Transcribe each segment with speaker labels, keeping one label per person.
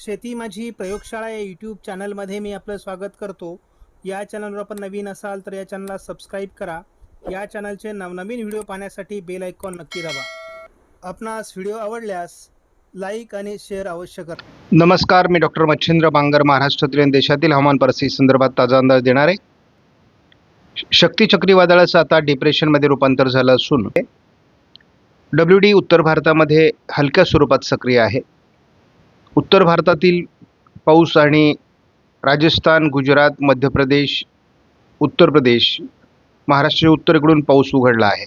Speaker 1: शेती माझी प्रयोगशाळा या यूट्यूब चॅनलमध्ये मी आपलं स्वागत करतो. या चॅनलवर आपण नवीन असाल तर या चॅनलला सबस्क्राईब करा. या चॅनलचे नवनवीन व्हिडिओ पाहण्यासाठी बेल आयकॉन नक्की दाबा. आपणास व्हिडिओ आवडल्यास लाईक आणि शेअर अवश्य करा.
Speaker 2: नमस्कार मी डॉक्टर मच्छिंद्र बांगर महाराष्ट्रातील आणि देशातील हवामान परिस्थिती संदर्भात ताजा अंदाज देणार. आहे शक्ती चक्रीवादळाचं आता डिप्रेशनमध्ये रूपांतर झालं असून डब्ल्यू डी उत्तर भारतामध्ये हलक्या स्वरूपात सक्रिय आहे. उत्तर भारतातील पाऊस आणि राजस्थान गुजरात मध्य प्रदेश उत्तर प्रदेश महाराष्ट्राच्या उत्तरेकडून पाऊस उघडला आहे.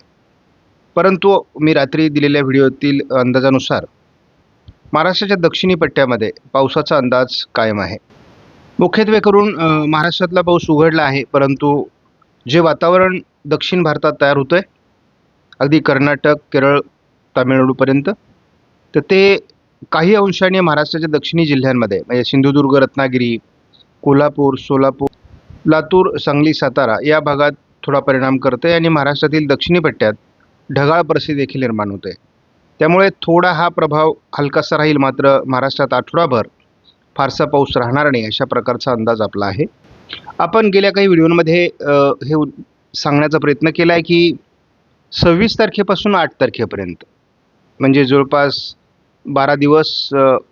Speaker 2: परंतु मी रात्री दिलेल्या व्हिडिओतील अंदाजानुसार महाराष्ट्राच्या दक्षिणी पट्ट्यामध्ये पावसाचा अंदाज कायम आहे. मुख्यत्वे करून महाराष्ट्रातला पाऊस उघडला आहे परंतु जे वातावरण दक्षिण भारतात तयार होतं आहे अगदी कर्नाटक केरळ तामिळनाडूपर्यंत तर ते काही अंशाने महाराष्ट्राच्या दक्षिणी जिल्ह्यांमध्ये म्हणजे सिंधुदुर्ग रत्नागिरी कोल्हापूर सोलापूर लातूर सांगली सातारा या भागात थोडा परिणाम करते आणि महाराष्ट्रातील दक्षिणी पट्ट्यात ढगाळ परिस्थिती देखील निर्माण होते. त्यामुळे थोडा हा प्रभाव हलकासा राहील मात्र महाराष्ट्रात आठवडाभर फारसा पाऊस राहणार नाही अशा प्रकारचा अंदाज आपला आहे. आपण गेल्या काही व्हिडिओमध्ये हे सांगण्याचा प्रयत्न केला आहे की सव्वीस तारखेपासून आठ तारखेपर्यंत म्हणजे जवळपास बारा दिवस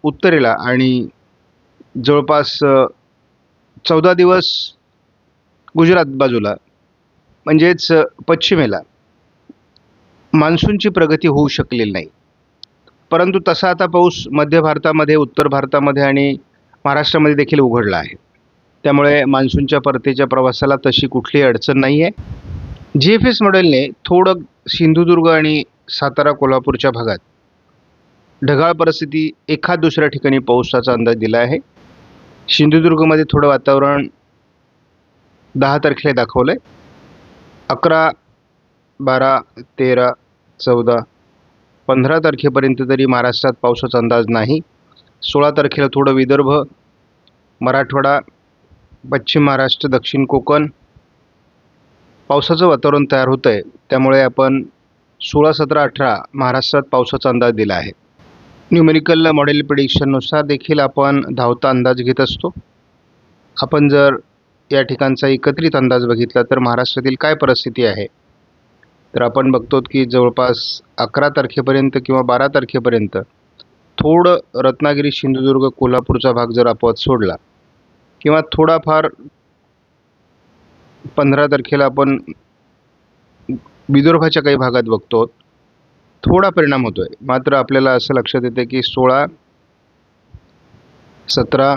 Speaker 2: उत्तरेला आणि जवळपास चौदा दिवस गुजरात बाजूला म्हणजेच पश्चिमेला. मान्सूनची प्रगती होऊ शकलेली नाही. परंतु तसा आता पाऊस मध्य भारतामध्ये उत्तर भारतामध्ये आणि महाराष्ट्रामध्ये देखील उघडला आहे. त्यामुळे मान्सूनच्या परतीच्या प्रवासाला तशी कुठलीही अडचण नाही आहे जी एफ एस मॉडेलने थोडं सिंधुदुर्ग आणि सातारा कोल्हापूरच्या भागात ढगाळ परिस्थिती एखाद दुसऱ्या ठिकाणी पावसाचा अंदाज दिला आहे. सिंधुदुर्गमध्ये थोडं वातावरण दहा तारखेला दाखवलं आहे अकरा बारा तेरा चौदा पंधरा तारखेपर्यंत तरी महाराष्ट्रात पावसाचा अंदाज नाही. सोळा तारखेला थोडं विदर्भ मराठवाडा पश्चिम महाराष्ट्र दक्षिण कोकण पावसाचं वातावरण तयार होतं आहे त्यामुळे आपण सोळा सतरा अठरा महाराष्ट्रात पावसाचा अंदाज दिला आहे. न्यूमेरिकल मॉडेल प्रिडिक्शननुसार देखील आपण धावता अंदाज घेत असतो. आपण जर या ठिकाणचा एकत्रित अंदाज बघितला तर महाराष्ट्रातील काय परिस्थिती आहे? तर आपण बघतो की जवळपास अकरा तारखेपर्यंत किंवा बारा तारखेपर्यंत थोडं रत्नागिरी सिंधुदुर्ग कोल्हापूरचा भाग जर अपवाद सोडला किंवा थोडाफार पंधरा तारखेला आपण विदर्भाच्या काही भागात बघतो थोडा परिणाम होतो आहे मात्र आपल्याला असं लक्षात येतं की सोळा सतरा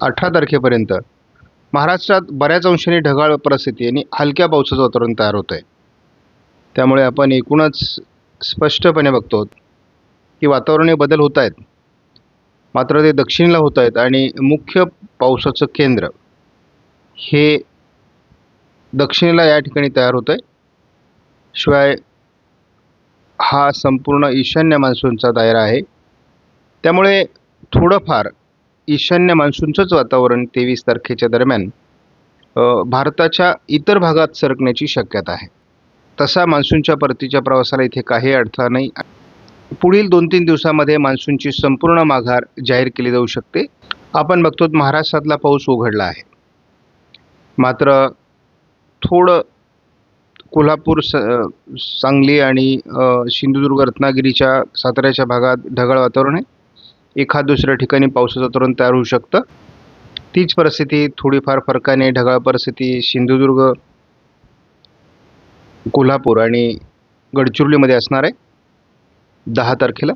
Speaker 2: अठरा तारखेपर्यंत महाराष्ट्रात बऱ्याच अंशाने ढगाळ परिस्थिती आणि हलक्या पावसाचं वातावरण तयार होतं आहे त्यामुळे आपण एकूणच स्पष्टपणे बघतो की वातावरणीय बदल होत आहेत मात्र ते दक्षिणेला होत आहेत आणि मुख्य पावसाचं केंद्र हे दक्षिणेला या ठिकाणी तयार होतं आहे शिवाय हा संपूर्ण ईशान्य मान्सूनचा दायरा आहे. त्यामुळे थोडंफार ईशान्य मान्सूनचंच वातावरण तेवीस तारखेच्या दरम्यान भारताच्या इतर भागात सरकण्याची शक्यता आहे. तसा मान्सूनच्या परतीच्या प्रवासाला इथे काही अडथळा नाही. पुढील दोन तीन दिवसामध्ये मान्सूनची संपूर्ण माघार जाहीर केली जाऊ शकते. आपण बघतो महाराष्ट्रातला पाऊस उघडला आहे. मात्र थोडं कोल्हापूर स सांगली आणि सिंधुदुर्ग रत्नागिरीच्या साताऱ्याच्या भागात ढगाळ वातावरण आहे. एखाद दुसऱ्या ठिकाणी पावसाचं वातावरण तयार होऊ शकतं. तीच परिस्थिती थोडीफार फरकाने ढगाळ परिस्थिती सिंधुदुर्ग कोल्हापूर आणि गडचिरोलीमध्ये असणार आहे. दहा तारखेला.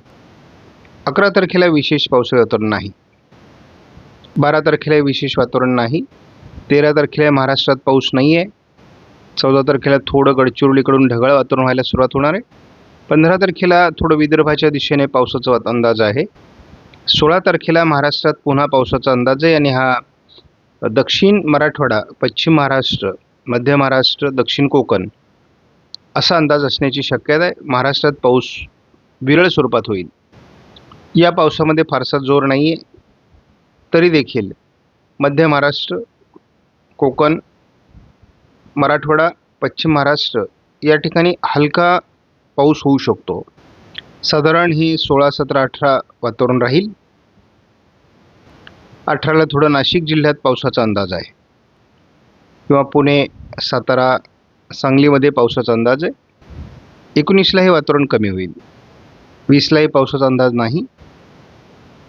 Speaker 2: अकरा तारखेला विशेष पावसाळी वातावरण नाही. बारा तारखेला विशेष वातावरण नाही. तेरा तारखेला महाराष्ट्रात पाऊस नाही आहे चौदा तारखेला थोडं गडचिरोलीकडून ढगाळ वातावरण व्हायला सुरुवात होणार आहे. पंधरा तारखेला थोडं विदर्भाच्या दिशेने पावसाचा अंदाज आहे. सोळा तारखेला महाराष्ट्रात पुन्हा पावसाचा अंदाज आहे आणि हा दक्षिण मराठवाडा पश्चिम महाराष्ट्र मध्य महाराष्ट्र दक्षिण कोकण असा अंदाज असण्याची शक्यता आहे. महाराष्ट्रात पाऊस विरळ स्वरूपात होईल. या पावसामध्ये फारसा जोर नाही आहे तरी देखील मध्य महाराष्ट्र कोकण मराठवाडा पश्चिम महाराष्ट्र या ठिकाणी हलका पाऊस होऊ शकतो. साधारण ही सोळा सतरा अठरा वातावरण राहील. अठराला थोडं नाशिक जिल्ह्यात पावसाचा अंदाज आहे. किंवा पुणे सातारा सांगलीमध्ये पावसाचा अंदाज आहे. एकोणीसला हे वातावरण कमी होईल. वीसलाही पावसाचा अंदाज नाही.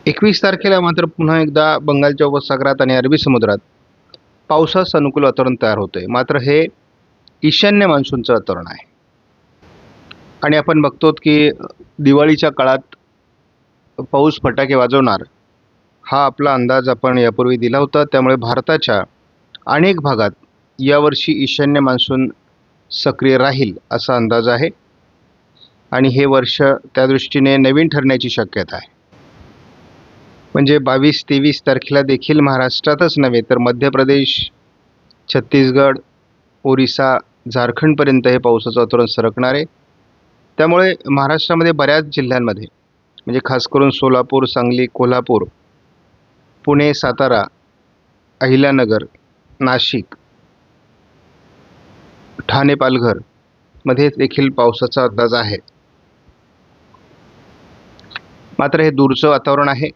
Speaker 2: एकवीस तारखेला मात्र पुन्हा एकदा बंगालच्या उपसागरात आणि अरबी समुद्रात पावसास अनुकूल वातावरण तयार होतं आहे मात्र हे ईशान्य मान्सूनचं वातावरण आहे. आणि आपण बघतो की दिवाळीच्या काळात पाऊस फटाके वाजवणार हा आपला अंदाज आपण यापूर्वी दिला होता. त्यामुळे भारताच्या अनेक भागात यावर्षी ईशान्य मान्सून सक्रिय राहील असा अंदाज आहे. आणि हे वर्ष त्या दृष्टीने नवीन ठरण्याची शक्यता आहे. म्हणजे बावीस तेवीस तारखेला देखील महाराष्ट्रातच नव्हे तर मध्य प्रदेश छत्तीसगड ओरिसा झारखंडपर्यंत हे पावसाचं वातावरण सरकणार आहे. त्यामुळे महाराष्ट्रामध्ये बऱ्याच जिल्ह्यांमध्ये म्हणजे खास करून सोलापूर सांगली कोल्हापूर पुणे सातारा अहिल्यानगर नाशिक ठाणे पालघरमध्ये देखील पावसाचा अंदाज आहे. मात्र हे दूरचं वातावरण आहे.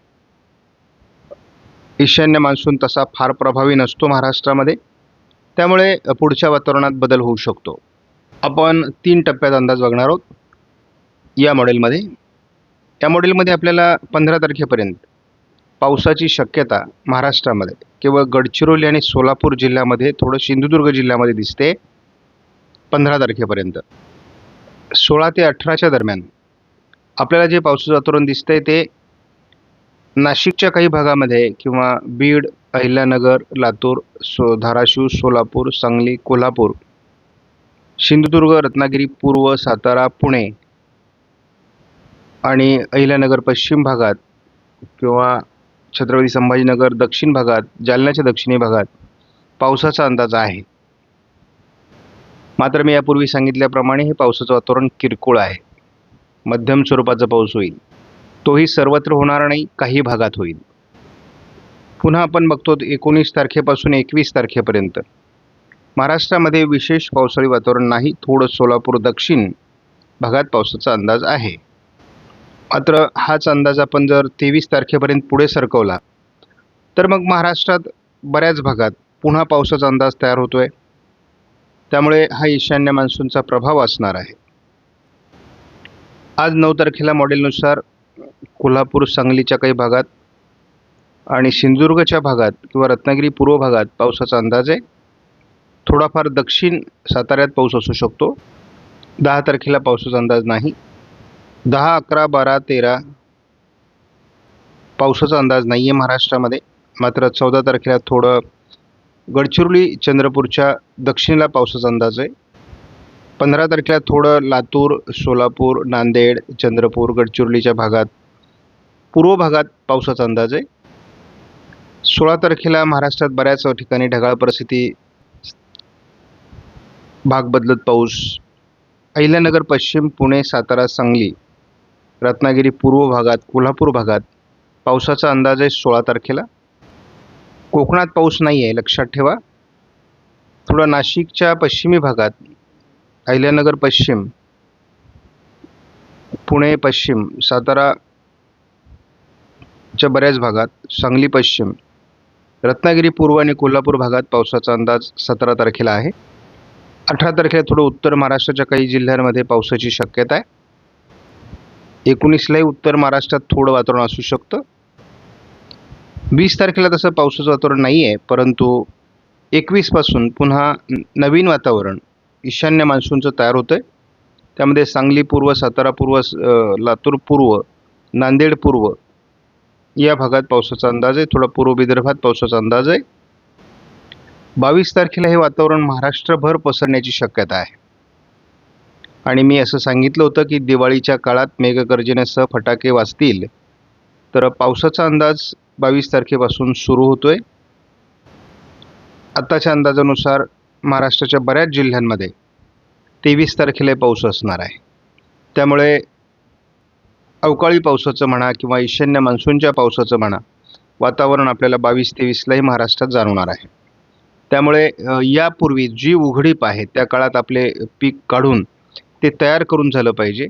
Speaker 2: ईशान्य मान्सून तसा फार प्रभावी नसतो महाराष्ट्रामध्ये. त्यामुळे पुढच्या वातावरणात बदल होऊ शकतो. आपण तीन टप्प्यात अंदाज बघणार आहोत. या मॉडेलमध्ये या मॉडेलमध्ये आपल्याला पंधरा तारखेपर्यंत पावसाची शक्यता महाराष्ट्रामध्ये केवळ गडचिरोली आणि सोलापूर जिल्ह्यामध्ये थोडं सिंधुदुर्ग जिल्ह्यामध्ये दिसते पंधरा तारखेपर्यंत. सोळा ते अठराच्या दरम्यान आपल्याला जे पावसाचं वातावरण दिसतंय ते नाशिकच्या काही भागामध्ये किंवा बीड अहिल्यानगर लातूर सो धाराशिव सोलापूर सांगली कोल्हापूर सिंधुदुर्ग रत्नागिरी पूर्व सातारा पुणे आणि अहिल्यानगर पश्चिम भागात किंवा छत्रपती संभाजीनगर दक्षिण भागात जालन्याच्या दक्षिणी भागात पावसाचा अंदाज आहे. मात्र मी यापूर्वी सांगितल्याप्रमाणे हे पावसाचं वातावरण किरकोळ आहे. मध्यम स्वरूपाचा पाऊस होईल. तोही सर्वत्र होणार नाही काही भागात होईल. पुन्हा आपण बघतो एकोणीस तारखेपासून एकवीस तारखेपर्यंत. महाराष्ट्रामध्ये विशेष पावसाळी वातावरण नाही थोडं सोलापूर दक्षिण भागात पावसाचा अंदाज आहे. मात्र हाच अंदाज आपण जर तेवीस तारखेपर्यंत पुढे सरकवला तर मग महाराष्ट्रात बऱ्याच भागात पुन्हा पावसाचा अंदाज तयार होतो आहे त्यामुळे हा ईशान्य मान्सूनचा प्रभाव असणार आहे. आज नऊ तारखेला मॉडेलनुसार कोल्हापूर सांगलीच्या काही भागात आणि सिंधुदुर्गच्या भागात किंवा रत्नागिरी पूर्व भागात पावसाचा अंदाज आहे. थोडाफार दक्षिण साताऱ्यात पाऊस असू शकतो. दहा तारखेला पावसाचा अंदाज नाही. दहा अकरा बारा तेरा पावसाचा अंदाज नाही आहे महाराष्ट्रामध्ये. मात्र चौदा तारखेला थोडं गडचिरोली चंद्रपूरच्या दक्षिणेला पावसाचा अंदाज आहे. पंधरा तारखेला थोडं लातूर सोलापूर नांदेड चंद्रपूर गडचिरोलीच्या भागात पूर्व भागात पावसाचा अंदाज आहे. सोळा तारखेला महाराष्ट्रात बऱ्याच ठिकाणी ढगाळ परिस्थिती भाग बदलत पाऊस. अहिल्यानगर पश्चिम पुणे सातारा सांगली रत्नागिरी पूर्व भागात कोल्हापूर भागात पावसाचा अंदाज आहे सोळा तारखेला. कोकणात पाऊस नाही आहे लक्षात ठेवा. थोडं नाशिकच्या पश्चिमी भागात अहिल्यानगर पश्चिम पुणे पश्चिम सातारा च्या बऱ्याच भागात सांगली पश्चिम रत्नागिरी पूर्व आणि कोल्हापूर भागात पावसाचा अंदाज सतरा तारखेला आहे. अठरा तारखेला थोडं उत्तर महाराष्ट्राच्या काही जिल्ह्यांमध्ये पावसाची शक्यता आहे. एकोणीसलाही उत्तर महाराष्ट्रात थोडं वातावरण असू शकतं. वीस तारखेला तसं पावसाचं वातावरण नाही आहे परंतु एकवीसपासून पुन्हा नवीन वातावरण ईशान्य मान्सूनचं तयार होतं आहे त्यामध्ये सांगली पूर्व सातारा पूर्व लातूर पूर्व नांदेड पूर्व या भागात पावसाचा अंदाज आहे. थोडा पूर्व विदर्भात पावसाचा अंदाज आहे. बावीस तारखेला हे वातावरण महाराष्ट्रभर पसरण्याची शक्यता आहे. आणि मी असं सांगितलं होतं की दिवाळीच्या काळात मेघगर्जनेसह फटाके वाजतील. तर पावसाचा अंदाज बावीस तारखेपासून सुरू होतो आहे आत्ताच्या अंदाजानुसार महाराष्ट्राच्या बऱ्याच जिल्ह्यांमध्ये तेवीस तारखेला पाऊस असणार आहे. त्यामुळे अवकाळी पावसाचं म्हणा किंवा ईशान्य मान्सूनच्या पावसाचं म्हणा वातावरण आपल्याला बावीस तेवीसलाही महाराष्ट्रात जाणवणार आहे. त्यामुळे यापूर्वी जी उघडीप आहे त्या काळात आपले पीक काढून ते तयार करून झालं पाहिजे.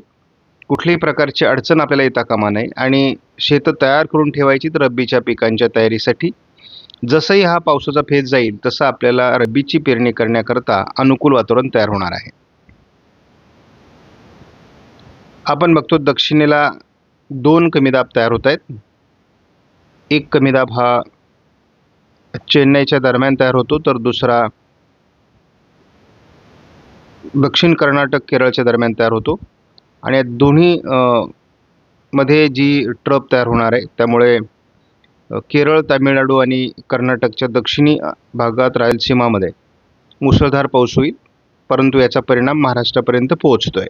Speaker 2: कुठल्याही प्रकारची अडचण आपल्याला येता कामा नाही आणि शेतं तयार करून ठेवायची तर रब्बीच्या पिकांच्या तयारीसाठी. जसंही हा पावसाचा फेज जाईल तसं आपल्याला रब्बीची पेरणी करण्याकरता अनुकूल वातावरण तयार होणार आहे. आपण बघतो दक्षिणेला दोन कमी दाब तयार होत आहेत. एक कमी दाब हा चेन्नईच्या दरम्यान तयार होतो तर दुसरा दक्षिण कर्नाटक केरळच्या दरम्यान तयार होतो. आणि या दोन्ही मध्ये जी ट्रप तयार होणार आहे त्यामुळे केरळ तामिळनाडू आणि कर्नाटकच्या दक्षिणी भागात रायलसीमामध्ये मुसळधार पाऊस होईल परंतु याचा परिणाम महाराष्ट्रापर्यंत पोहोचतो आहे